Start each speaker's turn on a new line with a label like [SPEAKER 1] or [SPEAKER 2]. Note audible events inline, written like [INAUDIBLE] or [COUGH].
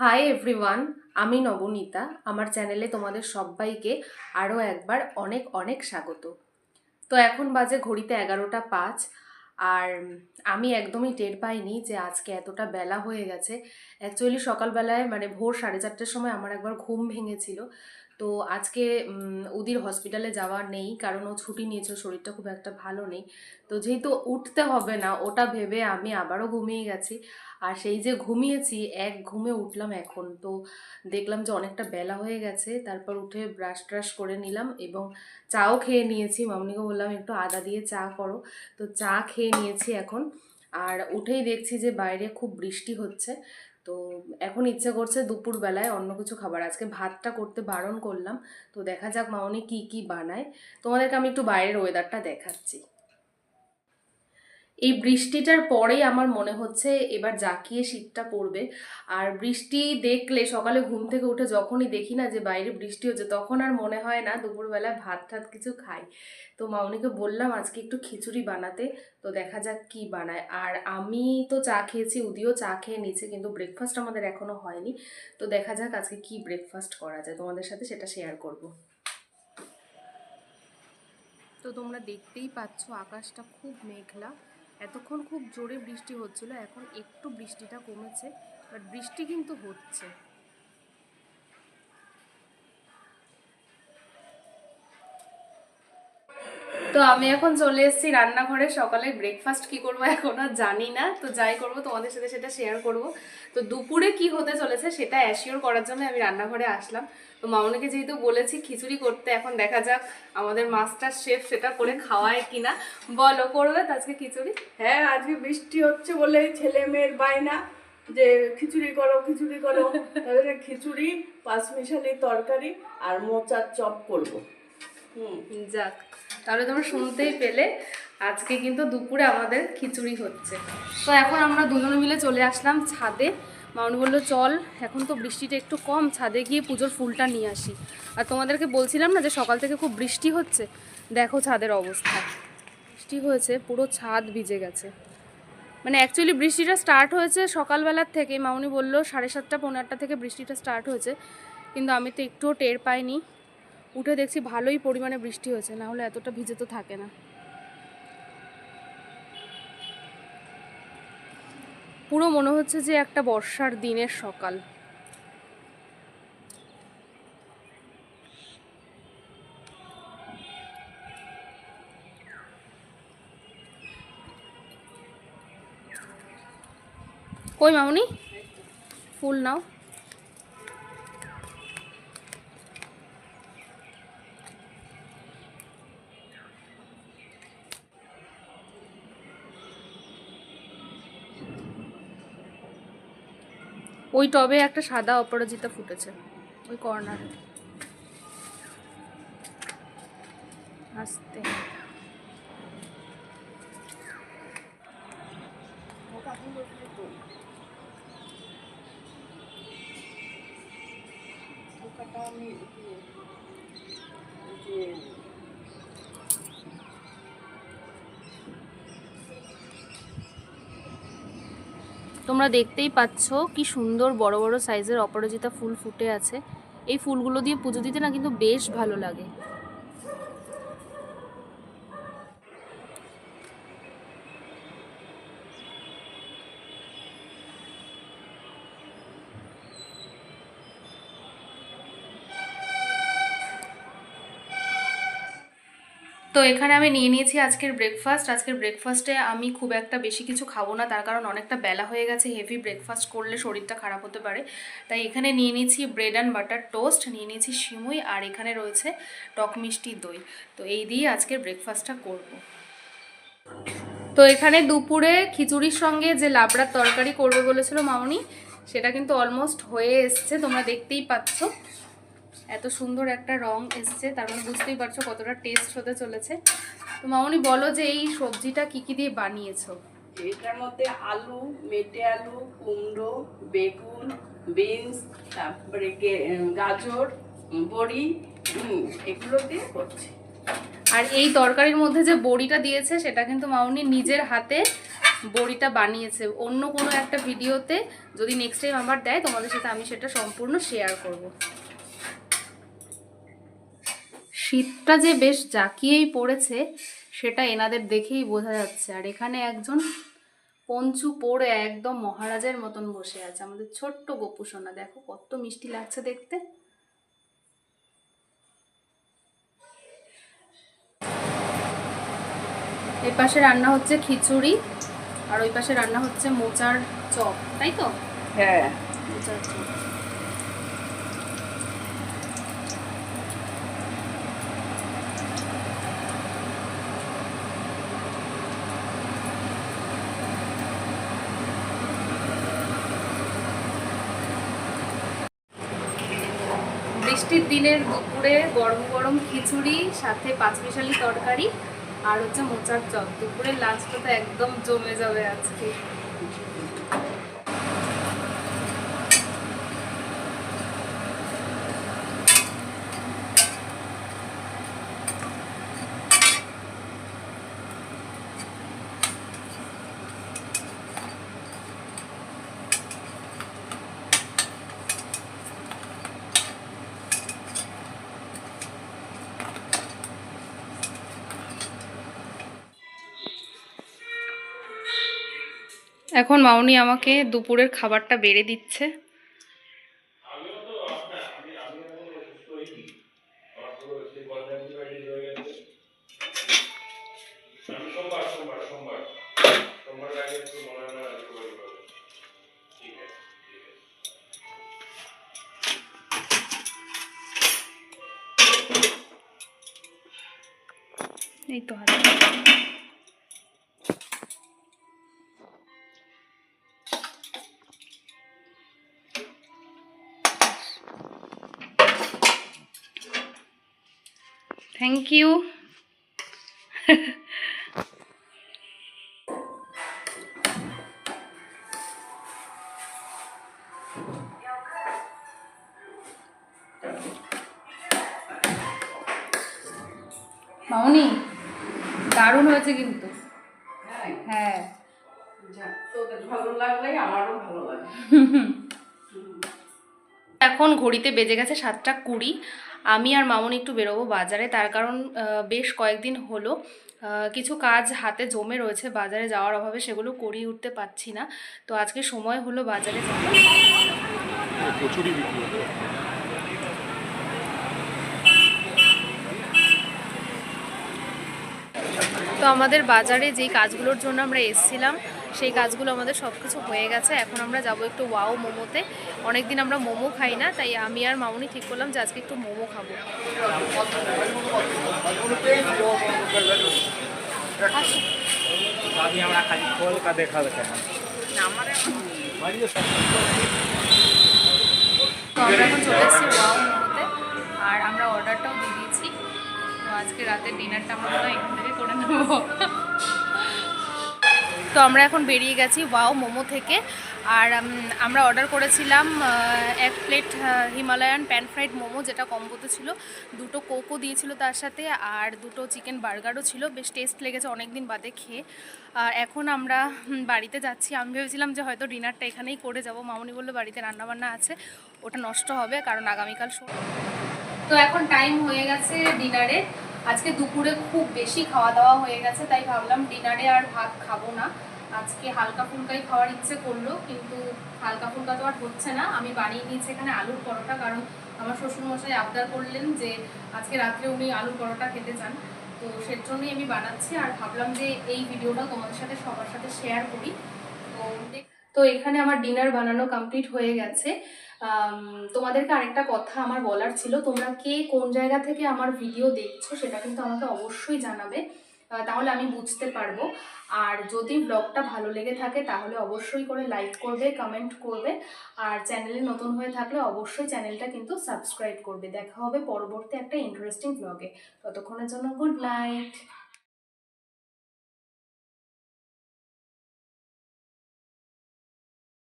[SPEAKER 1] Hi everyone আমি নবনীতা। আমার চ্যানেলে তোমাদের সবাইকে আরও একবার অনেক অনেক স্বাগত। তো এখন বাজে ঘড়িতে এগারোটা পাঁচ, আর আমি একদমই টের পাইনি যে আজকে এতটা বেলা হয়ে গেছে। অ্যাকচুয়ালি সকালবেলায় মানে ভোর সাড়ে চারটের সময় আমার একবার ঘুম ভেঙেছিল। তো আজকে উদির হসপিটালে যাওয়া নেই, কারণ ও ছুটি নিয়েছে, শরীরটা খুব একটা ভালো নেই। তো যেহেতু উঠতে হবে না, ওটা ভেবে আমি আবারও ঘুমিয়ে গেছি। আর সেই যে ঘুমিয়েছি, এক ঘুমে উঠলাম এখন। তো দেখলাম যে অনেকটা বেলা হয়ে গেছে, তারপর উঠে ব্রাশ ট্রাশ করে নিলাম এবং চাও খেয়ে নিয়েছি। মামনিকে বললাম, একটু আদা দিয়ে চা করো। তো চা খেয়ে নিয়েছি এখন। আর উঠেই দেখছি যে বাইরে খুব বৃষ্টি হচ্ছে। তো এখন ইচ্ছে করছে দুপুরবেলায় অন্য কিছু খাবার। আজকে ভাতটা করতে বারণ করলাম। তো দেখা যাক মামনি কি কি বানায়। তোমাদেরকে আমি একটু বাইরের ওয়েদারটা দেখাচ্ছি। এই বৃষ্টিটার পরেই আমার মনে হচ্ছে এবার জাকিয়ে শীতটা পড়বে আর বৃষ্টি দেখলে সকালে ঘুম থেকে উঠে যখনই দেখি না যে বাইরে বৃষ্টি হচ্ছে, তখন আর মনে হয় না দুপুরবেলায় ভাত টাত কিছু খাই। তো মামনিকে বললাম, আজকে একটু খিচুড়ি বানাতে, তো দেখা যাক কি বানায়। আর আমি তো চা খেয়েছি, উদিও চা খেয়ে নিচ্ছে কিন্তু ব্রেকফাস্ট আমাদের এখনও হয়নি। তো দেখা যাক আজকে কি ব্রেকফাস্ট করা যায়। তোমাদের সাথে সেটা শেয়ার করব। তো তোমরা দেখতেই পাচ্ছ, আকাশটা খুব মেঘলা। এতক্ষণ খুব জোরে বৃষ্টি হচ্ছিল এখন একটু বৃষ্টিটা কমেছে বাট বৃষ্টি কিন্তু হচ্ছে। তো আমি এখন চলে এসেছি রান্নাঘরে। সকালে ব্রেকফাস্ট কি করব এখন আর জানি না। তো যাই করব তোমাদের সাথে সেটা শেয়ার করব। তো দুপুরে কি হতে চলেছে সেটা অ্যাসিওর করার জন্য আমি রান্নাঘরে আসলাম। তো মামনিকে যেহেতু বলেছি খিচুড়ি করতে এখন দেখা যাক আমাদের মাস্টার শেফ সেটা করে খাওয়ায় কিনা। বলো করবে আজকে খিচুড়ি?
[SPEAKER 2] হ্যাঁ আজকে বৃষ্টি হচ্ছে বলে ছেলে মেয়ের বায়না যে খিচুড়ি করো খিচুড়ি করো। তাদেরকে খিচুড়ি পাঁচমিশালি তরকারি আর মোচার চপ করব। হুম।
[SPEAKER 1] যাক। তাহলে তোমরা শুনতেই পেলে, আজকে কিন্তু দুপুরে আমাদের খিচুড়ি হচ্ছে। তো এখন আমরা দুজনে মিলে চলে আসলাম ছাদে। মাউনি বলল, চল, এখন তো বৃষ্টিটা একটু কম, ছাদে গিয়ে পুজোর ফুলটা নিয়ে আসি। আর তোমাদেরকে বলছিলাম না যে সকাল থেকে খুব বৃষ্টি হচ্ছে? দেখো ছাদের অবস্থা। বৃষ্টি হয়েছে, পুরো ছাদ ভিজে গেছে। মানে অ্যাকচুয়ালি বৃষ্টিটা স্টার্ট হয়েছে সকালবেলার থেকে। মাউনি বলল, সাড়ে সাতটা পনেরো থেকে বৃষ্টিটা স্টার্ট হয়েছে। কিন্তু আমি তো একটুও টের পাইনি। উঠে দেখছি ভালোই পরিমাণে বৃষ্টি হয়েছে, না হলে এতটা ভিজে তো থাকে না। পুরো মনে হচ্ছে যে একটা বর্ষার দিনের সকাল। কই মামনি? ফুল নাও। ওই টবে একটা সাদা অপরাজিতা ফুটেছে ওই কর্নারে আসতে।
[SPEAKER 2] আমি
[SPEAKER 1] তোমরা দেখতেই পাচ্ছ কি সুন্দর বড় বড় সাইজের অপরাজিতা ফুল ফুটে আছে। এই ফুলগুলো দিয়ে পুজো দিতে না কিন্তু বেশ ভালো লাগে। তো এখানে আমি নিয়ে নিয়েছি আজকের ব্রেকফাস্ট আজকের ব্রেকফাস্টে আমি খুব একটা বেশি কিছু খাব না, তার কারণ অনেকটা বেলা হয়ে গেছে হেভি ব্রেকফাস্ট করলে শরীরটা খারাপ হতে পারে। তাই এখানে নিয়ে নিয়েছি ব্রেড অ্যান্ড বাটার টোস্ট নিয়ে নিয়েছি সিমুই, আর এখানে রয়েছে টক মিষ্টি দই। তো এই দিয়ে আজকের ব্রেকফাস্টটা করব। তো এখানে দুপুরে খিচুড়ির সঙ্গে যে লাবড়ার তরকারি করবে বলেছিল মামনি, সেটা কিন্তু অলমোস্ট হয়ে এসছে, তোমরা দেখতেই পাচ্ছ। এত সুন্দর একটা রং এসছে তার মানে বুঝতেই পারছ কতটা টেস্ট হতে চলেছে। তো মামনি বলো যে এই সবজিটা কি কি দিয়ে বানিয়েছো?
[SPEAKER 2] এটার মধ্যে আলু মেটে আলু কুমড়ো বেগুন বিনস তারপরে গাজর বড়ি এগুলো দিয়ে করছি।
[SPEAKER 1] আর এই তরকারির মধ্যে যে বড়িটা দিয়েছে সেটা কিন্তু মামনি নিজের হাতে বড়িটা বানিয়েছে। অন্য কোনো একটা ভিডিওতে যদি নেক্সট টাইম আমার দেয় তোমাদের সাথে আমি সেটা সম্পূর্ণ শেয়ার করব। শীতটা যে বেশ জাঁকিয়েই পড়েছে সেটা এনাদের দেখেই বোঝা যাচ্ছে। আর এখানে একজন পঞ্চু পরে একদম মহারাজের মতন বসে আছে। আমাদের ছোট্ট গপু সোনা দেখো কত মিষ্টি লাগছে দেখতে। এই পাশে রান্না হচ্ছে খিচুড়ি আর ওই পাশে রান্না হচ্ছে মোচার চপ তাই তো?
[SPEAKER 2] হ্যাঁ।
[SPEAKER 1] মোচার চপ। বৃষ্টির দিনের দুপুরে গরম গরম খিচুড়ি, সাথে পাঁচমিশালি তরকারি আর হচ্ছে মোচার চপ। দুপুরের লাঞ্চটা তো একদম জমে যাবে আজকে। এখন মাউনি আমাকে দুপুরের খাবারটা বেড়ে দিচ্ছে। এই তো সোমবার থ্যাংক ইউ মামনি দারুণ হয়েছে কিন্তু। হ্যাঁ।
[SPEAKER 2] যাক, ভালো লাগলেই আমারও ভালো লাগে [LAUGHS]
[SPEAKER 1] এখন ঘড়িতে বেজে গেছে সাতটা কুড়ি। আমি আর মামনি একটু বেরোবো বাজারে। তার কারণ বেশ কয়েকদিন হলো কিছু কাজ হাতে জমে রয়েছে বাজারে যাওয়ার অভাবে সেগুলো করিয়ে উঠতে পারছি না। তো আজকে সময় হলো বাজারে
[SPEAKER 3] হতো
[SPEAKER 1] তো আমাদের বাজারে যেই কাজগুলোর জন্য আমরা এসেছিলাম সেই কাজগুলো আমাদের সব কিছু হয়ে গেছে। এখন আমরা যাব একটু ওয়াও মোমোতে। অনেক দিন আমরা মোমো খাই না, তাই আমি আর মামনি ঠিক করলাম যে আজকে একটু মোমো খাব। আমরা এখন চলে এসেছি ওয়াও মোমোতে, আর আমরা অর্ডারটাও দিয়ে দিয়েছি। তো আজকে রাতের ডিনারটা আমরা মনে হয় এখান থেকে করে নেব। তো আমরা এখন বেরিয়ে গেছি ওয়াও মোমো থেকে। আর আমরা অর্ডার করেছিলাম এক plate Himalayan pan fried momo, যেটা কম্বোতে ছিল। দুটো কোকো দিয়েছিল তার সাথে, আর দুটো চিকেন বার্গারও ছিল। বেশ টেস্ট লেগেছে অনেক দিন বাদে খেয়ে। আর এখন আমরা বাড়িতে যাচ্ছি। আমি ভেবেছিলাম যে হয়তো ডিনারটা এখানেই করে যাব। মামনি বলল বাড়িতে রান্নাবান্না আছে, ওটা নষ্ট হবে কারণ আগামীকাল তো এখন টাইম হয়ে গেছে ডিনারে আজকে দুপুরে খুব বেশি খাওয়া দাওয়া হয়ে গেছে, তাই ভাবলাম ডিনারে আর ভাত খাব না। আজকে হালকা ফুলকাই খাওয়ার ইচ্ছে করল, কিন্তু হালকা ফুলকা তো আর হচ্ছে না। আমি বানিয়ে নিয়েছি এখানে আলুর পরোটা, কারণ আমার শ্বশুরমশাই আবদার করলেন যে আজকে রাত্রে উনি আলুর পরোটা খেতে চান। তো সের জন্যই আমি বানাচ্ছি, আর ভাবলাম যে এই ভিডিওটা তোমাদের সাথে, সবার সাথে শেয়ার করি। তো তো এখানে আমার ডিনার বানানো কমপ্লিট হয়ে গেছে। তোমাদেরকে আরেকটা কথা আমার বলার ছিল, তোমরা কে কোন জায়গা থেকে আমার ভিডিও দেখছ সেটা কিন্তু আমাকে অবশ্যই জানাবে তাহলে আমি বুঝতে পারব। আর যদি ব্লগটা ভালো লেগে থাকে তাহলে অবশ্যই করে লাইক করবে কমেন্ট করবে। আর চ্যানেলে নতুন হয়ে থাকলে অবশ্যই চ্যানেলটা কিন্তু সাবস্ক্রাইব করবে। দেখা হবে পরবর্তী একটা ইন্টারেস্টিং ব্লগে ততক্ষণের জন্য গুড নাইট